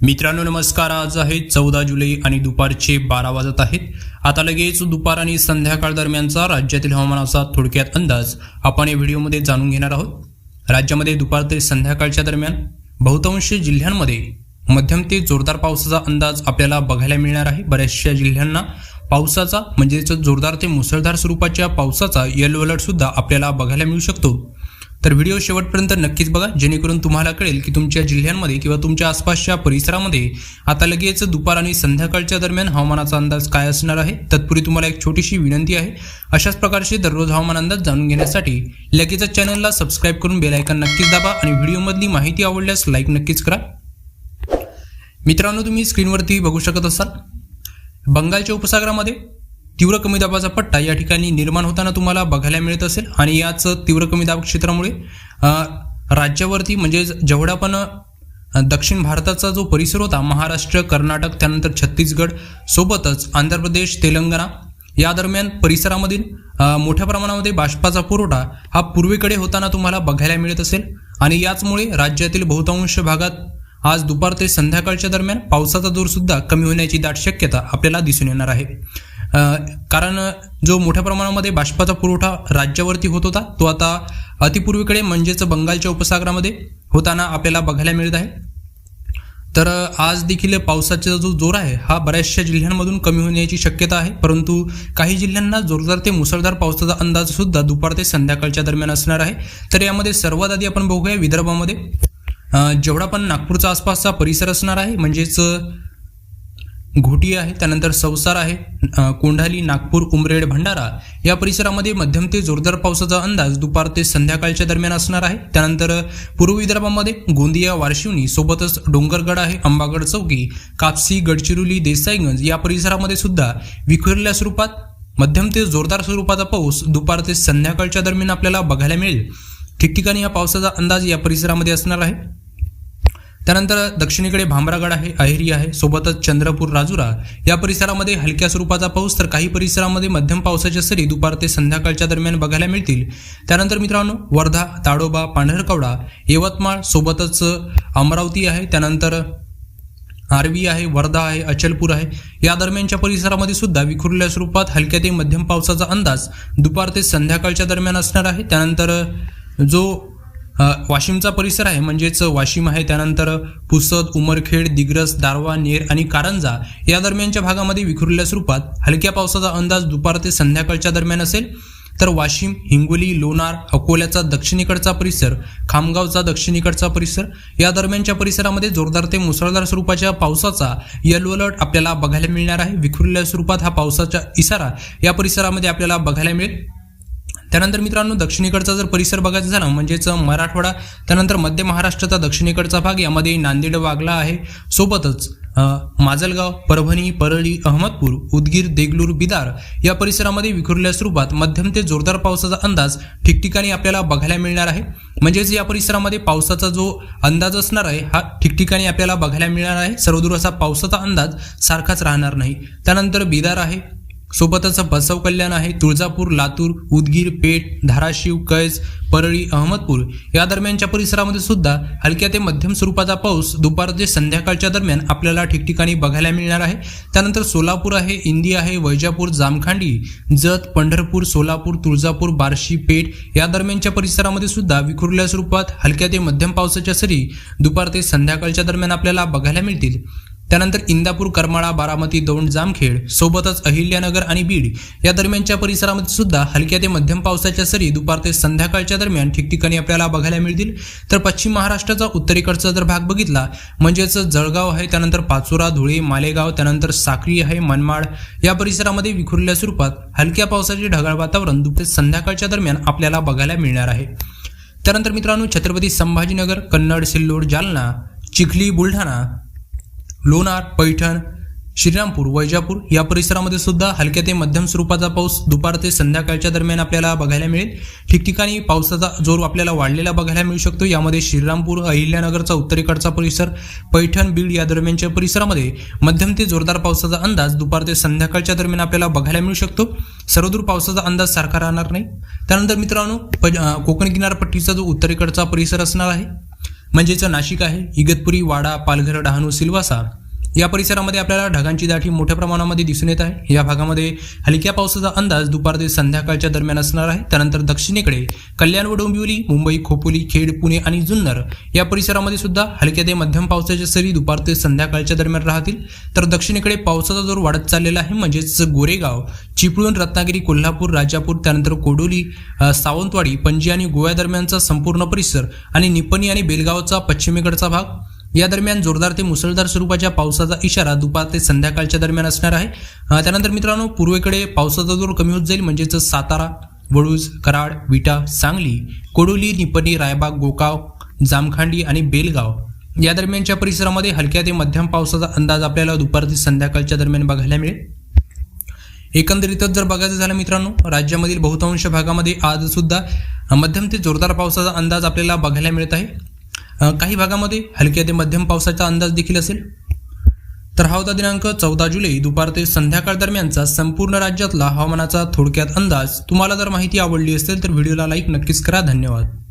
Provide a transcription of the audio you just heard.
मित्रांनो नमस्कार. आज आहे चौदा जुलै आणि दुपारचे बारा वाजत आहेत. आता लगेच दुपार आणि संध्याकाळ दरम्यानचा राज्यातील हवामानाचा थोडक्यात अंदाज आपण या व्हिडिओमध्ये जाणून घेणार आहोत. राज्यामध्ये दुपार ते संध्याकाळच्या दरम्यान बहुतांश जिल्ह्यांमध्ये मध्यम ते जोरदार पावसाचा अंदाज आपल्याला बघायला मिळणार आहे. बऱ्याचशा जिल्ह्यांना पावसाचा म्हणजेच जोरदार ते मुसळधार स्वरूपाच्या पावसाचा येलो अलर्ट सुद्धा आपल्याला बघायला मिळू शकतो. तर व्हिडिओ शेवटपर्यंत नक्कीच बघा जेणेकरून तुम्हाला कळेल की तुमच्या जिल्ह्यांमध्ये किंवा तुमच्या आसपासच्या परिसरामध्ये आता लगेच दुपार आणि संध्याकाळच्या दरम्यान हवामानाचा अंदाज काय असणार आहे? तत्पूर्वी तुम्हाला एक छोटीशी विनंती आहे. अशाच प्रकारचे दररोज हवामान अंदाज जाणून घेण्यासाठी लगेचच चॅनलला सबस्क्राईब करून बेलायकन नक्कीच दाबा आणि व्हिडिओमधली माहिती आवडल्यास लाईक नक्कीच करा. मित्रांनो तुम्ही स्क्रीनवरती बघू शकत असाल. बंगालच्या उपसागरामध्ये तीव्र कमी दाबाचा पट्टा या ठिकाणी निर्माण होताना तुम्हाला बघायला मिळत असेल आणि याच तीव्र कमी दाब क्षेत्रामुळे राज्यावरती म्हणजे जेवढा पण दक्षिण भारताचा जो परिसर होता महाराष्ट्र कर्नाटक त्यानंतर छत्तीसगड सोबतच आंध्र प्रदेश तेलंगणा या दरम्यान परिसरामधील मोठ्या प्रमाणामध्ये बाष्पाचा पुरवठा हा पूर्वेकडे होताना तुम्हाला बघायला मिळत असेल. आणि याचमुळे राज्यातील बहुतांश भागात आज दुपार ते संध्याकाळच्या दरम्यान पावसाचा जोर सुद्धा कमी होण्याची दाट शक्यता आपल्याला दिसून येणार आहे. कारण जो मोठ्या प्रमाणामध्ये बाष्पाचा पुरवठा राज्यावरती होत होता तो आता अतिपूर्वीकडे म्हणजेच बंगालच्या उपसागरामध्ये होताना आपल्याला बघायला मिळत आहे. तर आज देखील पावसाचा जो जोर आहे हा बऱ्याचशा जिल्ह्यांमधून कमी होण्याची शक्यता आहे. परंतु काही जिल्ह्यांना जोरदार ते मुसळधार पावसाचा अंदाज सुद्धा दुपार ते संध्याकाळच्या दरम्यान असणार आहे. तर यामध्ये सर्वात आधी आपण बघूया विदर्भामध्ये. जेवढा पण नागपूरचा आसपासचा परिसर असणार आहे म्हणजेच घोटी आहे त्यानंतर सवसार आहे कोंढाली नागपूर उमरेड भंडारा. या परिसरामध्ये मध्यम ते जोरदार पावसाचा अंदाज दुपार ते संध्याकाळच्या दरम्यान असणार आहे. त्यानंतर पूर्व विदर्भामध्ये गोंदिया वारशिवनी सोबतच डोंगरगड आहे अंबागड चौकी कापसी गडचिरोली देसाईगंज या परिसरामध्ये सुद्धा विखुरल्या स्वरूपात मध्यम ते जोरदार स्वरूपाचा पाऊस दुपार ते संध्याकाळच्या दरम्यान आपल्याला बघायला मिळेल. ठिकठिकाणी या पावसाचा अंदाज या परिसरामध्ये असणार आहे. त्यानंतर दक्षिणेकडे भामरागड आहे अहेरी आहे सोबतच चंद्रपूर राजुरा. या परिसरामध्ये हलक्या स्वरूपाचा पाऊस तर काही परिसरामध्ये मध्यम पावसाच्या सरी दुपार ते संध्याकाळच्या दरम्यान बघायला मिळतील. त्यानंतर मित्रांनो वर्धा ताडोबा पांढरकवडा यवतमाळ सोबतच अमरावती आहे. त्यानंतर आरवी आहे वर्धा आहे अचलपूर आहे. या दरम्यानच्या परिसरामध्ये सुद्धा विखुरलेल्या स्वरूपात हलक्या ते मध्यम पावसाचा अंदाज दुपार ते संध्याकाळच्या दरम्यान असणार आहे. त्यानंतर जो वाशिमचा परिसर आहे. म्हणजेच वाशिम आहे. त्यानंतर पुसद उमरखेड दिग्रस दारवा नेर आणि कारंजा या दरम्यानच्या भागामध्ये विखुरलेल्या स्वरूपात हलक्या पावसाचा अंदाज दुपार ते संध्याकाळच्या दरम्यान असेल. तर वाशिम हिंगोली लोणार अकोल्याचा दक्षिणेकडचा परिसर खामगावचा दक्षिणेकडचा परिसर या दरम्यानच्या परिसरामध्ये जोरदार ते मुसळधार स्वरूपाच्या पावसाचा येलो अलर्ट आपल्याला बघायला मिळणार आहे. विखुरलेल्या स्वरूपात हा पावसाचा इशारा या परिसरामध्ये आपल्याला बघायला मिळेल. त्यानंतर मित्रांनो दक्षिणेकडचा जर परिसर बघायचा झाला म्हणजेच मराठवाडा त्यानंतर मध्य महाराष्ट्राचा दक्षिणेकडचा भाग यामध्ये नांदेड वागला आहे. सोबतच माजलगाव परभणी परळी अहमदपूर उदगीर देगलूर बिदार या परिसरामध्ये विखुरल्या स्वरूपात मध्यम ते जोरदार पावसाचा अंदाज ठिकठिकाणी आपल्याला बघायला मिळणार आहे. म्हणजेच या परिसरामध्ये पावसाचा जो अंदाज असणार आहे हा ठिकठिकाणी आपल्याला बघायला मिळणार आहे. सर्वदूर असा पावसाचा अंदाज सारखाच राहणार नाही. त्यानंतर बिदार आहे. सोबतच बसव कल्याण आहे तुळजापूर लातूर उदगीर पेठ धाराशिव कैज परळी अहमदपूर. या दरम्यानच्या परिसरामध्ये सुद्धा हलक्या ते मध्यम स्वरूपाचा पाऊस दुपार ते संध्याकाळच्या दरम्यान आपल्याला ठिकठिकाणी बघायला मिळणार आहे. त्यानंतर सोलापूर आहे इंदी आहे वैजापूर जामखांडी जत पंढरपूर सोलापूर तुळजापूर बार्शी पेठ या दरम्यानच्या परिसरामध्ये सुद्धा विखुरल्या स्वरूपात हलक्या ते मध्यम पावसाच्या सरी दुपार ते संध्याकाळच्या दरम्यान आपल्याला बघायला मिळतील. त्यानंतर इंदापूर करमाळा बारामती दौंड जामखेड सोबतच अहिल्यानगर आणि बीड या दरम्यानच्या परिसरामध्ये सुद्धा हलक्या ते मध्यम पावसाच्या सरी दुपार ते संध्याकाळच्या दरम्यान ठिकठिकाणी आपल्याला बघायला मिळतील. तर पश्चिम महाराष्ट्राचा उत्तरेकडचा जर भाग बघितला म्हणजेच जळगाव आहे त्यानंतर पाचोरा धुळे मालेगाव त्यानंतर साक्री आहे मनमाड या परिसरामध्ये विखुरल्या स्वरूपात हलक्या पावसाचे ढगाळ वातावरण दुपार संध्याकाळच्या दरम्यान आपल्याला बघायला मिळणार आहे. त्यानंतर मित्रांनो छत्रपती संभाजीनगर कन्नड सिल्लोड जालना चिखली बुलढाणा लोणार पैठण श्रीरामपूर वैजापूर या परिसरामध्ये सुद्धा हलक्या ते मध्यम स्वरूपाचा पाऊस दुपार ते संध्याकाळच्या दरम्यान आपल्याला बघायला मिळेल. ठिकठिकाणी पावसाचा जोर आपल्याला वाढलेला बघायला मिळू शकतो. यामध्ये श्रीरामपूर अहिल्यानगरचा उत्तरेकडचा परिसर पैठण बीड या दरम्यानच्या परिसरामध्ये मध्यम ते जोरदार पावसाचा अंदाज दुपार ते संध्याकाळच्या दरम्यान आपल्याला बघायला मिळू शकतो. सर्वदूर पावसाचा अंदाज सारखा राहणार नाही. त्यानंतर मित्रांनो कोकण किनारपट्टीचा जो उत्तरेकडचा परिसर असणार आहे म्हणजेच नाशिक आहे इगतपुरी वाडा पालघर डहाणू सिल्वासा या परिसरामध्ये आपल्याला ढगांची दाटी मोठ्या प्रमाणामध्ये दिसून येत आहे. या भागामध्ये हलक्या पावसाचा अंदाज दुपार ते संध्याकाळच्या दरम्यान असणार आहे. त्यानंतर दक्षिणेकडे कल्याण व डोंबिवली मुंबई खोपोली खेड पुणे आणि जुन्नर या परिसरामध्ये सुद्धा हलक्या ते मध्यम पावसाच्या सरी दुपार ते संध्याकाळच्या दरम्यान राहतील. तर दक्षिणेकडे पावसाचा जोर वाढत चाललेला आहे. म्हणजेच गोरेगाव चिपळूण रत्नागिरी कोल्हापूर राजापूर त्यानंतर कोडोली सावंतवाडी पणजी आणि गोव्या दरम्यानचा संपूर्ण परिसर आणि निपणी आणि बेलगावचा पश्चिमेकडचा भाग या दरम्यान जोरदार ते मुसळधार स्वरूपाच्या पावसाचा इशारा दुपार ते संध्याकाळच्या दरम्यान असणार आहे. त्यानंतर मित्रांनो पूर्वेकडे पावसाचा जोर कमी होत जाईल म्हणजेच सातारा वडूज कराड विटा सांगली कोडोली निपणी रायबाग गोकाव जामखांडी आणि बेलगाव या दरम्यानच्या परिसरामध्ये हलक्या ते मध्यम पावसाचा अंदाज आपल्याला दुपार ते संध्याकाळच्या दरम्यान बघायला मिळेल. एकंदरीतच जर बघायचं झालं मित्रांनो राज्यामधील बहुतांश भागामध्ये आज सुद्धा मध्यम ते जोरदार पावसाचा अंदाज आपल्याला बघायला मिळत आहे. काही भागामध्ये हलक्या ते मध्यम पावसाचा अंदाज देखील असेल. तर हा होता दिनांक चौदा जुलै. दुपार ते संध्याकाळ दरम्यानचा संपूर्ण राज्यातला हवामानाचा थोडक्यात अंदाज. तुम्हाला जर माहिती आवडली असेल तर व्हिडिओला लाईक नक्कीच करा. धन्यवाद.